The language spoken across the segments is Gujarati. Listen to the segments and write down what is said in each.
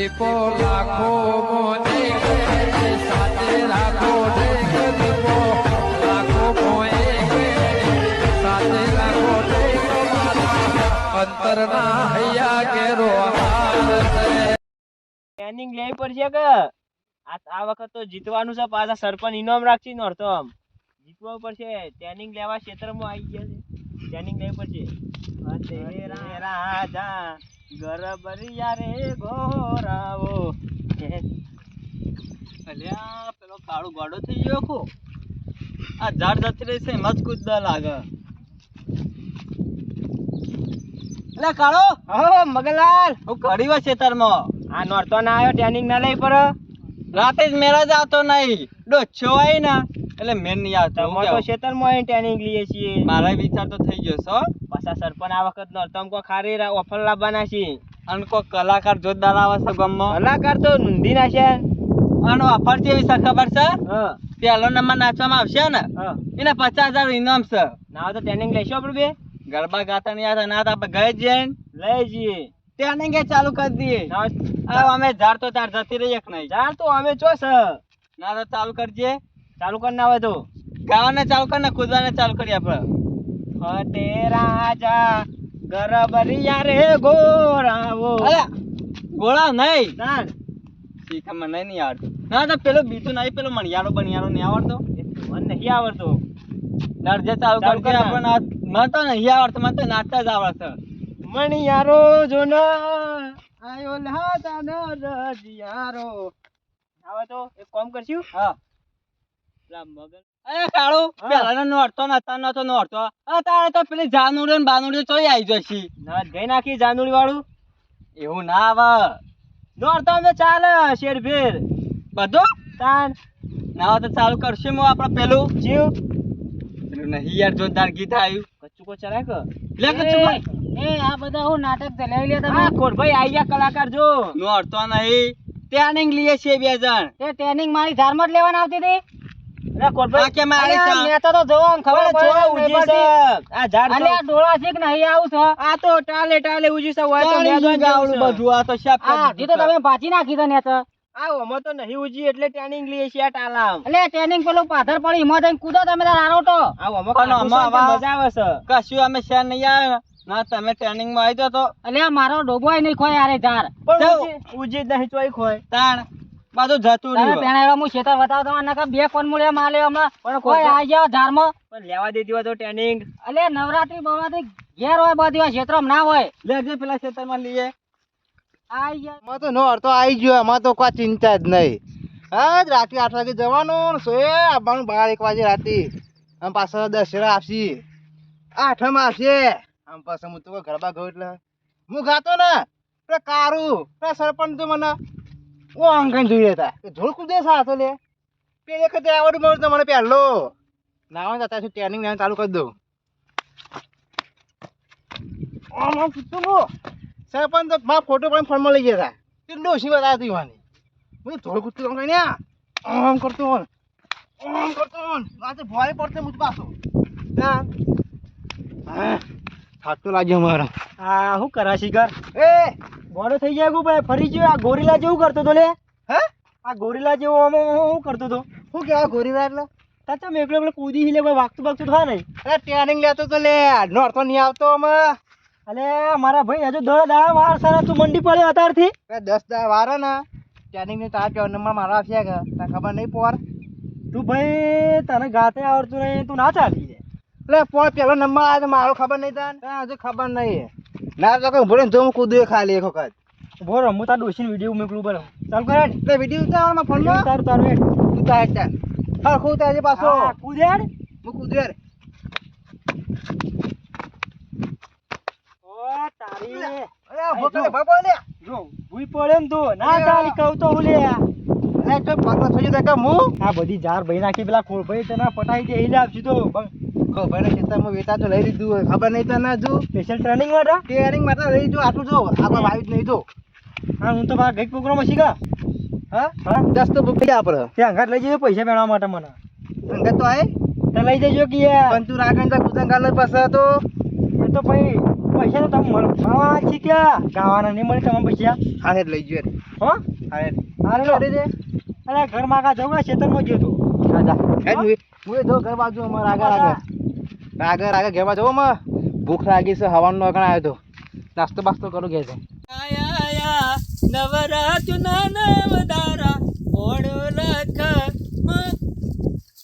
દીપો લાખો મોને સાથે રાખો દીપો લાખો મોએ સાથે રાખો અંતરના હૈયા કેરો છે. ટ્રેનિંગ લેવી પડશે કે? આ આ વખત તો જીતવાનું છે પાછા સરપંચ ઇનામ રાખશે નોરતમ જીતવું પડશે ટ્રેનિંગ લેવા ક્ષેત્રમાં આવી ગયા છે. ટ્રેનિંગ લેવી પડશે રાજા. ગરબરિયા રે ઘોરાવો. અલ્યા પેલો કાળો ગાડો થઈ ગયો ખો આ ઝાડ જતી રહી છે એમાં જ કૂદવા લાગે. અલ્યા કાળો. હો મગનલાલ. હું ઘડી વાર ખેતરમાં આ નોરતો ના આવ્યો ટ્રેનિંગ ના લઈ પર રાતે જ મેળા જ આવતો નહીં. ડોછો આવી ના. એટલે મેન નહીં આવતો તો આવીને ટ્રેનિંગ લઈએ છીએ. મારા વિચાર તો થઈ ગયો છો પાછા સરપંચ આ વખત નોરતમ કો ખારી રા- ઓફર લાવવાના છે? અને કોઈ કલાકાર જોરદાર આવે છે ગામમાં? કલાકાર તો નોંધી નાખે અને ઓફર કેવી છે ખબર છે? હા. પહેલો નંબર નાચવામાં આવશે ને? એને પચાસ હજાર ઇનામ છે. ના તો ટ્રેનિંગ લઈશું આપણે બે? ગરબા ગાતા નહીં આવતા ના તો આપણે ગઈ જઈને લઈ જઈએ. ટ્રેનિંગ ચાલુ કરી દઈએ. અમે ઝાડ તો તાર જતી રહીએ કે નહીં. ઝાડ તો અમે ચો છે. ના તો ચાલુ કરજે ચાલુ કરી ના હોય તો? ગાવાને ચાલુ કર ને કૂદવાને ચાલુ કરીએ આપણે. ફતે રાજા ગરબરિયા રે ગોરાવો ગોળા નહીં. શીખ મને નહીં આવડતું ના તો પેલો બીજું નહીં પેલો મણિયારો બણિયારો નહીં આવડતો. મને નહીં આવડતો. દરજે ચાલુ ચાલુ કરજે કર મને તો નહીં આવડતું મને તો નાચતા જ આવડતો મણિયારો મણિયારો જોન આયો લાતા ન રજિયારો. હવે તો એક કામ કરશું? હા. અરે કાળુ પેલાનો નોરતો નતા નતો નોરતો. અત્યારે તો પેલી જાનુડી ને બાનુડી ચોઈ આવી જશે ના ગઈ નાખી જાનુડી વાળું. એવું ના આવે. નોરતો અમે ચાલે શેર ફેર બધું? તાન. ના તો ચાલુ કરશું હું આપણે પેલું. જીવ. પેલું નહીં યાર જોરદાર ગીત આવ્યું. કચુકો કો ચલાય કે? લે એ આ બધા હું નાટક ચલાવી લે તમે. કોટભાઈ આઈ ગયા કલાકાર જો. નોરતો નહીં. ટ્રેનિંગ લઈએ છીએ બે જણ. તે ટ્રેનિંગ મારી ધારમાં જ લેવાના આવતી હતી. અરે કોટભાઈ આ કેમ આવી છે? મેં તો જોવો ને ખબર પડે ઉજી છે. આ ઝાડ અલે આ ડોળા છે કે નહીં આવું છે? આ તો ટાલે ટાલે ઉજી છે હોય તો ટ્રેનિંગ મેદાન ગાવડું જેવું છે. બધું આ તો શાપ આ હજી તો તમે પાછી તો ને તો આ ઓમાં તો નહીં ઉજી એટલે ટ્રેનિંગ લઈએ છીએ આ ટાલામ. એટલે ટ્રેનિંગ પેલું પાથર પડી એમાં થઈને કૂદો તમે તાર આરોટો આ ઓમાં પણ કાઠું છે આમાં એટલે મજા આવે છે. કશું અમે શેર નહીં આવે. ના તમે ટ્રેનિંગમાં આવી તો. એટલે મારો ડોબોય નહીં ખોય યાર ધાર પણ. ઉજી- નહીં ચોઈક હોય તાણ. બધું જતું રહ્યું. પેણા હું ખેતર બતાવ તમારે નકર બે કોણ મૂળે માલે હમણાં. પણ કોઈ આવી જાવ ધારમાં. પણ લેવા દીધી હોય તો ટ્રેનિંગ. એટલે નવરાત્રી બવરાત્રી ઘેર હોય બધી હોય ક્ષેત્રમાં ના હોય. લેજે પેલા ખેતરમાં લઈએ. આઈ જાય માં તો નો અર્થો આવી ગયો એમાં તો કોઈ ચિંતા જ નહીં. હા રાતે આઠ વાગે જવાનું સોએ આવવાનું બાર એક વાગે રાતે. આમ પાસે દશેરા આપશી આઠમ આવશે. આમ પાસે હું તો ગરબા ગયો એટલે. હું ગાતો ને પેલા કારું પેલા સરપંચ મને ઓ અંકન જોઈએ હતા કે ધૂળ કૂદે સાતો લે. પેલી વખતે આવડું મળ્યું તો મને પહેલો નાવાનું અત્યારે શું ટ્રેનિંગ લેવાનું ચાલુ કરી દઉં. આમ કૂદતું હું. સરપંચ તો મારા ફોટો પણ ફોનમાં લઈ ગયા હતા તે ડોશી બતાવતી વાની હું થોડું કૂદતું આમ કરીને આમ કરતો હોન આમ કરતો હોન આજે ભોય પડતે મુજ પાછો. ના. હા. થાકતો લાગ્યો મારા. આ શું કરા? શિખર એ મોડો થઈ જાય ગુ ભાઈ. ફરી ગયો આ ગોરીલા જેવું કરતો તો લે. હે? આ ગોરીલા જેવો આમ આમ કરતો તો. શું કહેવા ગોરીલા એટલે? તાચા મેં એકલો એકલો કૂદી હિલે ભાઈ વાગતું વાગતું થાય નહીં. અરે ટ્રેનિંગ લેતો તો લે. નોરતો નહીં આવતો અમે અલે મારા ભાઈ હજુ દોડા દાડા વાર સારા તું મંડી પડ્યો અત્યારથી દસ દા વાર ને. ટ્રેનિંગ ને તાર નંબર મારો આવશે કે. તને ખબર નહીં પોર? તું ભાઈ તને ગાતે આવડતું નહીં તું ના ચાલી જાય. એટલે પોર પેલો નંબર આવે તો મારો ખબર નહીં તને? તને હજુ ખબર નહીં. ના તો કઈ ભરે જો હું કૂદું ખાલી એક વખત. બોર હું તાર ડોશીને વીડિયો મોકલું બરો ચાલ કરે તે વીડિયો ઉતારવામાં ફોનમાં તારું તારું હેડ તું તાર ચાલ હા ખુદ જે પાછો. હા, કૂદ હેડ હું કૂદું ઓ તારી અરે ભોકલે બાબો લે જો. ભૂઈ પડે ને તું. ના ચાલી કહું તો હું લે. એ તો પાકલા થઈ જાય કે હું? આ બધી જાર ભઈ નાખી પેલા કોળ ભાઈ તને પટાઈ દે આપશું તો. ખબર નહીં ખેતરમાં વેતા તો લઈ લીધું હોય. ખબર નહીં તને જો. સ્પેશિયલ ટ્રેનિંગ માટે? ટ્રેનિંગ માટે લઈ જો આટલું જો. આપણે વાયુ જ નહીં જો. હા હું તો બા ગઈ પ્રોગ્રામ શીખા હા? હા? દસ તો ભૂખી આપણે ત્યાં ઘર લઈ જજો પૈસા મેળવવા માટે મને. અંગત તો આય. તો લઈ જજો કે પણ તું રાખે તો ગાલ પાસે તો એ તો ભાઈ પૈસા તો તમે મળવા શીખ્યા ગાવાના નહીં મળે તમે પૈસા. હા હેડ લઈ જો હા? હો હારે હારે રેડી રે અરે ઘરમાં કા જવું ખેતરમાં ગયો તો? હું હેડ મુએ જો ઘર બાજુ અમારા આગળ આગળ. આગળ રાગે ઘેવા જવો માં. ભૂખ લાગી છે હવાનું અગણ આવ્યો તો. નાસ્તો બાસ્તો કરું ઘેર. આયા આયા નવરાજના નવદારા. ઓળો લખ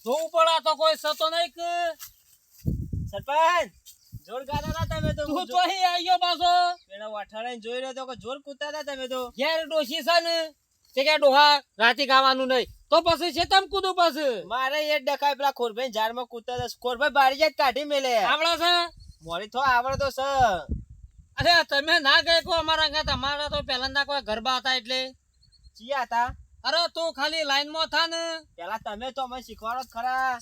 જોવું પડે તો કોઈ સતો નહીં કે. સરપંચ જોર ગાતા તમે તો. અહીં આવ્યો પાછો. પેલા વાઠાડાને જોઈ રહ્યો તો કે જોર કૂદતા હતા તમે તો. ઘેર ડોશી છે ને? તે કે ડોહા? રાતે ગાવાનું નહીં. તો પછી છે તમ કૂદું પછી? મારે એ ડખાય પેલા ખોરભાઈ ઝાડમાં કૂદતા હતા. ખોરભાઈ બારી જાય કાઢી મેલે. આવડે છે? મોરી તો આવડે તો છે. અરે તમે ના ગઈ કો અમારા ઘર તમારા તો પહેલા કોઈ ગરબા હતા એટલે? ચિયા હતા. અરે તું ખાલી લાઈનમાં થા ને. પેલા તમે તો અમે શીખવાડો જ ખરા.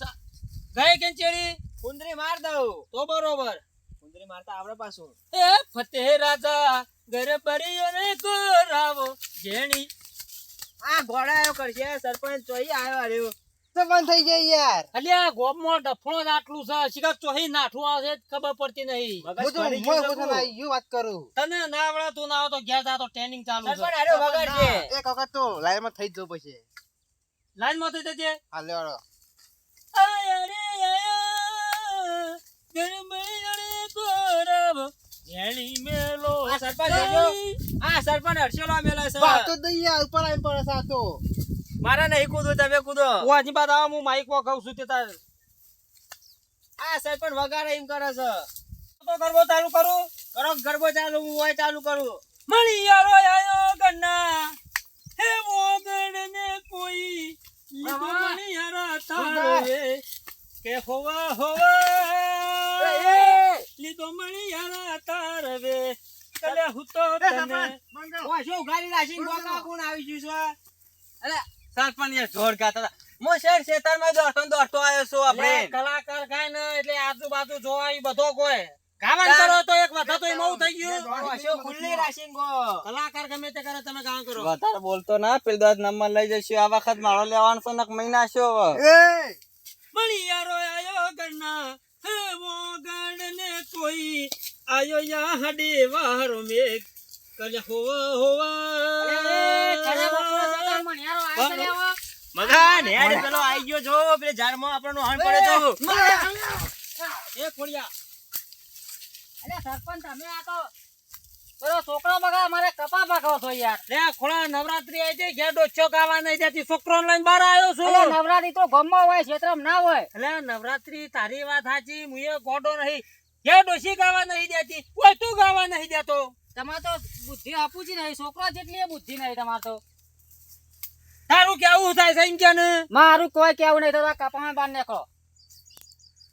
ગઈ કે ચેડી? કુંદરી માર દઉં. તો બરોબર. કુંદરી મારતા આવડે પાછું. એ ફતેહ રાજા ગરબડીઓ ને કોરાવો. જેણી આ ઘોડા આવ્યો કરશે સરપંચ ચોઈ આવ્યો હાર્યો સરપંચ થઈ જાય યાર. અલ્યા ગોમમાં ડફણો નાટલું છે શિકાર ચોહી નાઠું આવશે ખબર પડતી નહીં. હું તો હું વાત કરું. તને ના આવડે તું ના આવે તો ઘેર જા તો ટ્રેનિંગ ચાલુ છે. સરપંચ આડો વગર છે. એક વખત તો લાઈનમાં થઈ જ જો પછી લાઈનમાં થઈ જજે. હાલે વાળો અરે રે આ સરપંચ. આ સરપંચ હર્ષેલો મેલો છે. વાતો દઈ ઉપર આવીને પડે છે આ નહીં કૂદવું તમે કૂદો. ઓની બાદ આવા હું માઈકમાં છું તે તાર. આ સરપંચ વગાડે એમ કરે છે. તો ગરબો ચાલુ કરું? કરો ગરબો ચાલુ હું હોય ચાલુ કરું. મળી મણિયારો આયો ગન્ના. હે મોગણ ને કોઈ લીધો. મણિયારા સુંદર. તારે કે હોવા હોવા. લીધો મણિયારા તારવે કલે હુતો તને ઓય શું ઉઘાડી રાખીને બોકા કોણ આવી ગયું છે અરે સરપંચ એ જોર ગાતા મો શેર શેતરમાં દોડતો દોડતો આવ્યો છું આપણે. કલાકાર કાંઈ ન એટલે આજુબાજુ જોવાય બધો કોઈ. ગાવાનું કરો તો એક વખત તો એમાં થઈ ગયું. ઓય શું ખુલ્લી રાખીને ગો. કલાકાર ગમે તે કરે તમે ગાવાનું કરો. વધારે બોલતો ના પેલ દસ નંબર લઈ જશું આ વખત મારો લેવાનો છે નક મહિના છો એ! મણિયારો આયો ગન્ના હે કોઈ આયો યા હડે વારો મેઘ. કલે હોવા હોવા. મગન હેડ પેલો આઈ ગયો છો પેલે ઝાડમાં આપણો હણ પડે તો. એ ખોડિયા. અરે સરપંચ તમે આ તો પેલો છોકરો બગા મારે કપા છો યાર. લે ખોળા નવરાત્રી આવી છે ઘેર ડોચ્યો ગાવા નહીં જતી છોકરો લઈને બહાર આવ્યો નવરાત્રી તો ગમમાં હોય ક્ષેત્રમાં ના હોય. એટલે નવરાત્રી તારી વાત સાચી મુએ ગોડો નહીં. ઘેર ડોસી ગાવા નહીં દેતી. કોઈ તું ગાવા નહીં દેતો. તમારે તો બુદ્ધિ આપુજી નહીં. છોકરો જેટલી બુદ્ધિ નહીં તમાર તો. તારું કેવું થાય છે એમ કે ને? મારું કોઈ કેવું નહીં. તો કપામાં બાર નાખો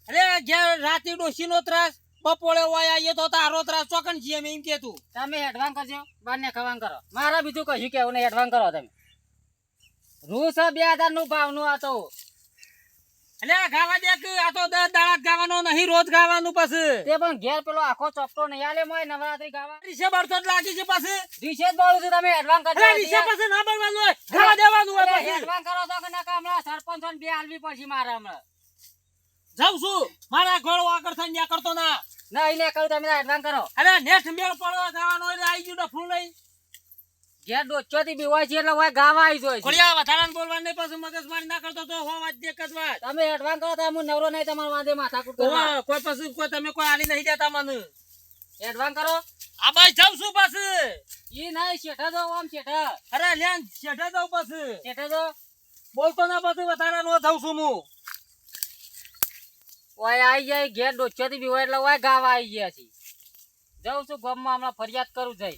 અરે ઘેર રાતી ડોસી નો ત્રાસ. બપોરે હોય આવીએ તો તારો ત્રાસ ચોકન છીએ એમ કે તું. તમે એડવાન્સ કરજો બાને ખવાન કરો. મારે બીજું કશું કેવું નહીં એડવાન્સ કરો તમે. રૂસ બે હજારનું ભાવનું આતો એટલે ગાવા દે કે આ તો દસ દાડા ગાવાનો નહીં રોજ ગાવાનું પછી. તે પણ ઘેર પેલો આખો ચપટો નહીં આલે મોય નવરાત્રી ગાવા. રીસે બળતો જ લાગી છે પછી. રીસે જ બોલું છું તમે એડવાન્સ કરજો. રીસે પછી ના બોલવાનું હોય ગાવા દેવાનું હોય પછી. એડવાન્સ કરો તો કે ના હમણાં સરપંચ બે હાલવી પડશે મારે હમણાં. જાઉં છું. મારા ઘોડો આગળ થઈને ત્યાં કરતો ના ના એને કરું તમે એડવાન્સ કરો. અરે નેઠ મેળ પડવા જવાનો એટલે આવી ગયું ડફલું લઈ. ઘેર ડોચો બી બીવાય છે એટલે હોય ગાવા આવી જોઈ. ખોડિયા વધારાને બોલવા નહીં પછી મગજ મારી ના કરતો તો હો વાત દે વાત. તમે એડવાન્સ કરો તો હું નવરો નહીં તમારા વાંધે માથાકૂટ કરવા. કોઈ પછી કોઈ તમે કોઈ આલી નહીં દેતા મને. એડવાન્સ કરો. આ ભાઈ જાઉં છું પછી. ઈ નહીં શેઠા જાઉં આમ શેઠા. અરે લેન શેઠા જાઉં પછી. શેઠા જાઉં. બોલતો ના પછી વધારા નો જાઉં છું હું. ઓય આઈ જાય, ઘેર ડોચો બી હોય એટલે ઓય ગાવા આવી ગયા છે. જાઉં છું ગામમાં, હમણાં ફરિયાદ કરું જઈ.